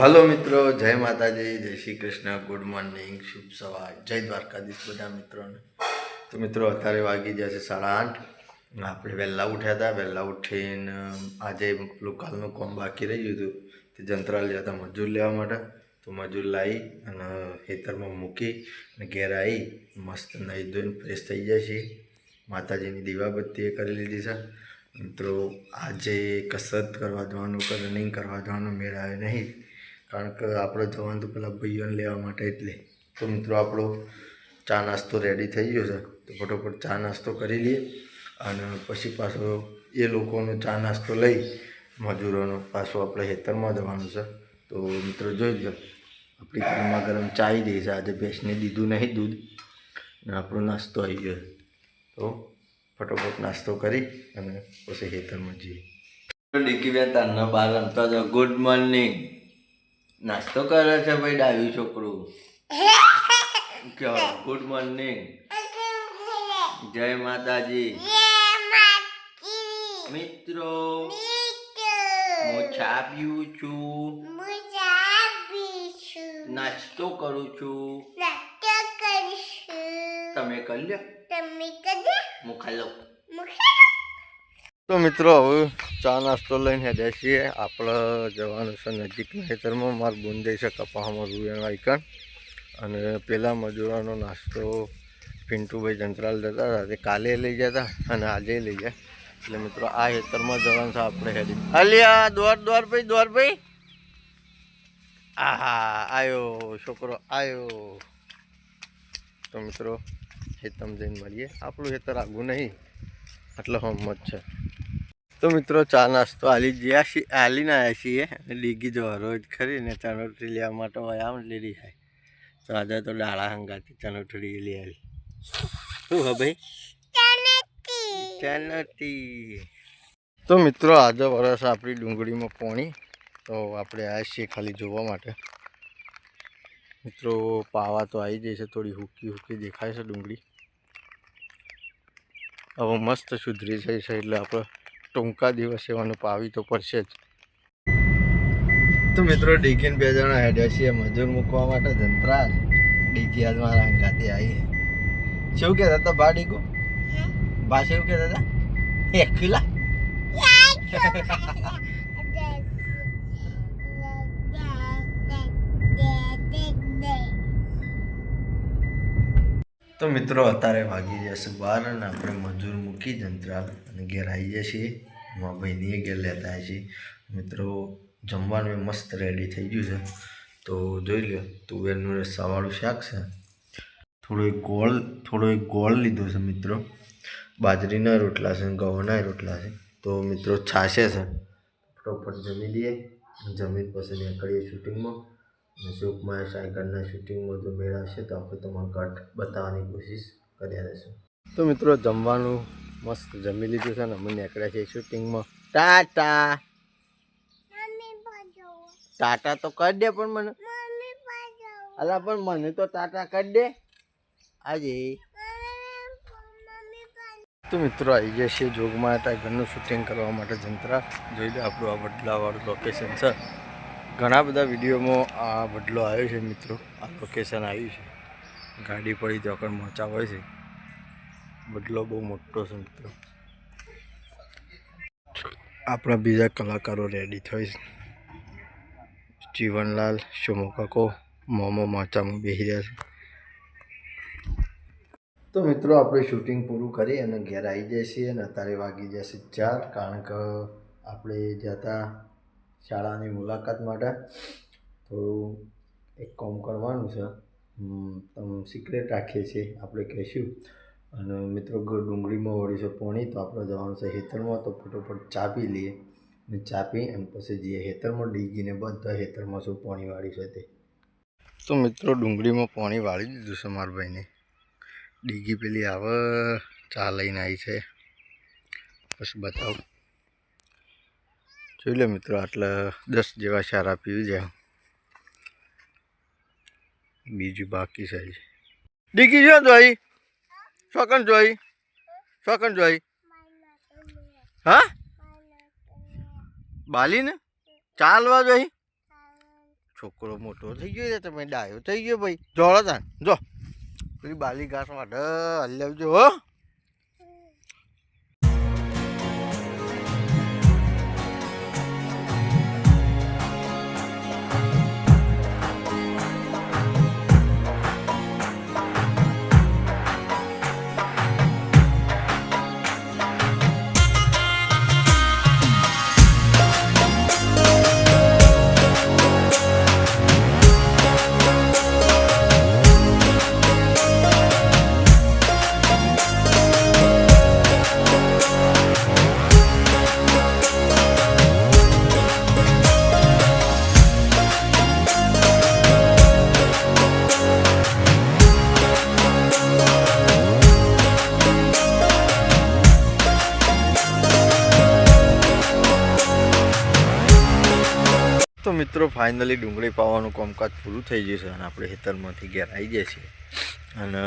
Hello મિત્રો, જય માતાજી, જય શ્રી કૃષ્ણ, ગુડ મોર્નિંગ, શુભ સવાર, જય દ્વારકાધીશ બધા મિત્રોને. તો મિત્રો, અત્યારે વાગી ગયા છે સાડા આઠ. આપણે વહેલા ઉઠ્યા હતા. વહેલા ઉઠીને આજે કાલનું કોમ બાકી રહ્યું હતું તે જંત્રાલ ગયા હતા મજૂર લેવા માટે. તો મજૂર લાવી અને ખેતરમાં મૂકી અને ઘેર આવી મસ્ત નહીં ધોઈને ફ્રેશ થઈ જાય છે માતાજીની દીવાબત્તી કરી લીધી છે. મિત્રો, આજે કસરત કરવા જવાનું કે રનિંગ કરવા જવાનું મેળ આવે નહીં. કારણ કે આપણે જવાનું તો પેલા ભાઈઓને લેવા માટે એટલે. તો મિત્રો, આપણો ચા નાસ્તો રેડી થઈ ગયો છે. તો ફટોફટ ચા નાસ્તો કરી લઈએ અને પછી પાછો એ લોકોનો ચા નાસ્તો લઈ મજૂરોનો પાછો આપણે ખેતરમાં જવાનું છે. તો મિત્રો, જોઈ લો. આપણી ગરમા ગરમ ચા આવી છે. આજે ભેંસને દીધું નહીં દૂધ. અને આપણો નાસ્તો આવી ગયો. તો ફટોફટ નાસ્તો કરી અને પછી ખેતરમાં જઈએ. ડીકી બેન તારના બાર. રમતા ગુડ મોર્નિંગ નાસ્તો કરે છે ભાઈ ડાયું છોકરું? કયો ગુડ મોર્નિંગ જય માતાજી. મિત્રો હું ચા પીવું છું. નાસ્તો કરું છું તમે કરી લો. હું ખાઈ લઉં. તો મિત્રો, હવે ચા નાસ્તો લઈને હેડ્યા છીએ. આપણે જવાનું છે નજીકના ખેતરમાં, મારું બુંદે છે કપાહમાં રૂયણ આઈકન અને પેલા મજૂરોનો નાસ્તો પિન્ટુભાઈ જંતરાલ જતા હતા. તે કાલે લઈ જતા અને આજે લઈ જાય એટલે મિત્રો, આ ખેતરમાં જવાનું છે આપણે હેડી. અલ્યા દોર દોર ભાઈ દોર ભાઈ. આહા, આયો છોકરો, આયો. તો મિત્રો, ખેતમ જઈને મળીએ. આપણું ખેતર આગું નહીં. એટલે હમત છે. તો મિત્રો, ચા નાસ્તો હાલી જ્યાં છીએ. હાલીને આવ્યા છીએ. ડીગી જો રોજ ખરીને ચણોટરી લેવા માટે આમ લીધી થાય તો આજે તો ડાળા હંગાતી ચણોટરી લઈ આવી શું હા ભાઈ? ચણોટી તો મિત્રો, આજે વરસ આપણી ડુંગળીમાં પોણી. તો આપણે આવ્યા છીએ ખાલી જોવા માટે. મિત્રો, પાવા તો આવી જાય છે થોડી હુકી હુકી દેખાય છે ડુંગળી. હવે મસ્ત સુધરી જાય છે એટલે આપણે ટૂંકા દિવસે એવાનું પાવી તો પડશે જ. તો મિત્રો ડીગીને બે જણા હેડ્યા છીએ મજૂર મૂકવા માટે જંત્રાલ ડીગી આજ મારા અંગાથી આવી શું કહેતા હતા બા ડીગો? બા શું કહેતા હતા? એકલા તો મિત્રો, અત્યારે વાગી જશે બહાર અને આપણે મજૂર મૂકી જંત્રાલ અને ઘેર આવી જઈએ છીએ. એમાં ભાઈની ઘેર લેતા આવીએ છીએ. મિત્રો, જમવાનું મસ્ત રેડી થઈ ગયું છે. તો જોઈ લો તુવેરનું રસાવાળું શાક છે. થોડો એક ગોળ, થોડો એક ગોળ લીધો છે મિત્રો. બાજરીના રોટલા છે ઘઉંના રોટલા છે. તો મિત્રો, છાશે છે. પ્રોપર જમી લઈએ જમીન પછી નીકળીએ શૂટિંગમાં સુખમાં સાયકલના શૂટિંગમાં જો મેળ આવશે તો આપણે તમારો કટ બતાવવાની કોશિશ કર્યા રહીશું. તો મિત્રો જમવાનું મસ્ત જમી લીધું છે ને અમે નીકળ્યા છીએ શૂટિંગમાં. ટાટા! ટાટા તો કરી દે પણ મને. અલા પણ મને તો ટાટા કરી દે. આજે. તો મિત્રો આવી ગયા છીએ જોગમાં ટાઈગરનું શૂટિંગ કરવા માટે જંત્રા. જોઈ લો આપણું આ વડલાવાળું લોકેશન છે. ઘણા બધા વિડીયોમાં આ બદલો આવ્યો છે મિત્રો. આ લોકેશન આવ્યું છે. ગાડી પડી ચોકડ મોચા હોય છે. બદલો બહુ મોટો છે મિત્રો. આપણા બીજા કલાકારો રેડી થઈશ જીવનલાલ, શોમો કાકો, મોમો મોચામાં બેસી રહ્યા છે. તો મિત્રો, આપણે શૂટિંગ પૂરું કરી અને ઘેર આવી જઈએ છીએ અને અત્યારે વાગી જશે ચાર. કારણ કે આપણે જતા શાળાની મુલાકાત માટે થોડું એક કામ કરવાનું છે. સિક્રેટ રાખીએ છીએ, આપણે કહીશું. અને મિત્રો ડુંગળીમાં વળી છે પોણી, તો આપણે જવાનું છે હેતરમાં તો ફટોફટ ચા પી લઈએ. અને ચા પી અને પછી જઈએ હેતરમાં ડીગીને બધા હેતરમાં શું પોણી વાળી છે તે. તો મિત્રો, ડુંગળીમાં પોણી વાળી દીધું છે મારા ભાઈને. ડીગી પેલી આવે, ચા લઈને આવી છે. પછી બતાવું. જોઈ લો મિત્રો, આટલા દસ જેવા સારા પીવી જાય બીજું બાકી છે ડીકી જો જોઈ? શોકન જોઈ? શોકન જોઈ? હા? બાલીને ચાલવા જોઈ? છોકરો મોટો થઈ ગયો તમે ડાયો થઈ ગયો ભાઈ. જોડો તાન જો. પેલી બાલી ઘાસ માટે હલાવજો હો. મિત્રો ફાઇનલી ડુંગળી પાવાનું કામકાજ પૂરું થઈ ગયું છે અને આપણે ખેતરમાંથી ઘેર આવી જઈએ છીએ. અને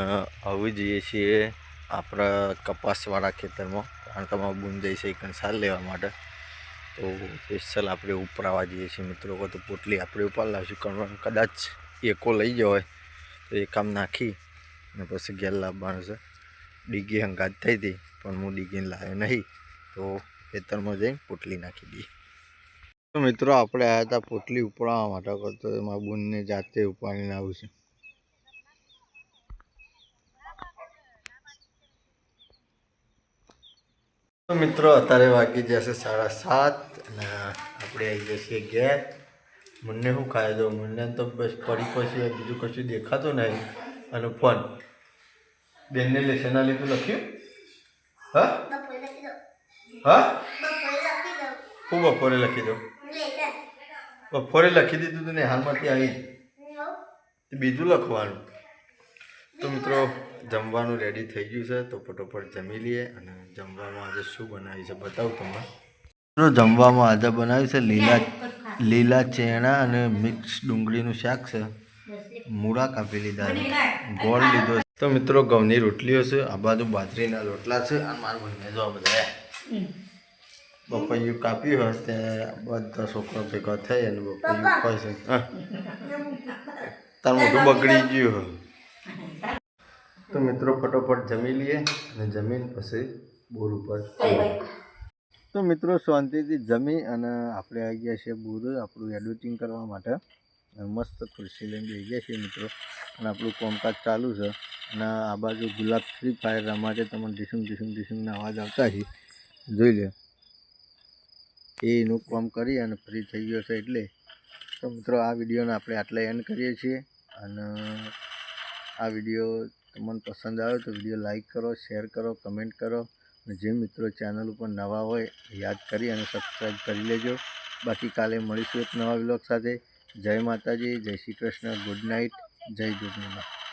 હવે જઈએ છીએ આપણા કપાસવાળા ખેતરમાં, કારણ કે અમારે બુન જઈ છે એક સાર લેવા માટે. તો સ્પેશિયલ આપણે ઉપરાવા જઈએ છીએ મિત્રો તો પોટલી આપણે ઉપર લાવીશું. કારણ કદાચ એકો લઈ હોય, તો એ કામ નાખી અને પછી ઘેર લાવવાનું છે. ડીગી હંગાત થઈ હતી, પણ હું ડીગીને લાવ્યો નહીં. તો ખેતરમાં જઈને પોટલી નાખી દઈએ. મિત્રો આપણે આવ્યા હતા પોટલી ઉપાડવા માટે કરતો એમાં બુનને જાતે ઉપાડીને આવું છે. તો મિત્રો અત્યારે વાગી જશે સાડા સાત અને આપણે આવી જશે ઘેર. મને શું ખાય તો મને તો બસ પડી પછી બીજું કશું દેખાતું નહીં. અને ફોન. બેનને લેશનના લીધું લખ્યું? હા? હા? હું બપોરે લખી દઉં? બપોરે લખી દીધું તું ને હાલમાંથી આવી બીજું લખવાનું. તો મિત્રો, જમવાનું રેડી થઈ ગયું છે, તો ફટોફટ જમી લઈએ અને જમવામાં આજે શું બનાવ્યું છે બતાવું તમને. જમવામાં આજે બનાવ્યું છે લીલા લીલા ચેણા અને મિક્સ ડુંગળીનું શાક છે. મૂળા કાપી લીધા ગોળ લીધો તો મિત્રો, ઘઉંની રોટલીઓ છે, આ બાજુ બાજરીના રોટલા છે, અને મારા ભાઈને જો બધા. બપૈયું કાપ્યું હોય તે બધા છોકરા ભેગા થઈ અને બપૈયું ખાય છે તાર મોઢું બગડી ગયું હોય. તો મિત્રો ફટોફટ જમી લઈએ અને જમીન પછી બોર ઉપર તો મિત્રો શાંતિથી જમી અને આપણે આવી ગયા છીએ બોર આપણું એડિટિંગ કરવા માટે. મસ્ત ખુરશી લઈને બેસી ગયા છીએ મિત્રો. અને આપણું કોમકાજ ચાલુ છે. અને આ બાજુ ગુલાબ ફ્રી ફાયર રમવા છે તમને ઢીસુમ ઢીસુમ ઢીસુમના અવાજ આવતા છે જોઈ લો એનું કામ કરી અને ફ્રી થઈ ગયો છે એટલે તો મિત્રો આ વિડીયોને આપણે આટલે એન્ડ કરીએ છીએ. અને આ વીડિયો તમને પસંદ આવ્યો તો વીડિયો લાઇક કરો શેર કરો કમેન્ટ કરો. અને જે મિત્રો ચેનલ ઉપર નવા હોય યાદ કરી અને સબસ્ક્રાઈબ કરી લેજો. બાકી કાલે મળીશું એક નવા વ્લોગ સાથે. જય માતાજી, જય શ્રી કૃષ્ણ ગુડ નાઇટ જય દુર્ગા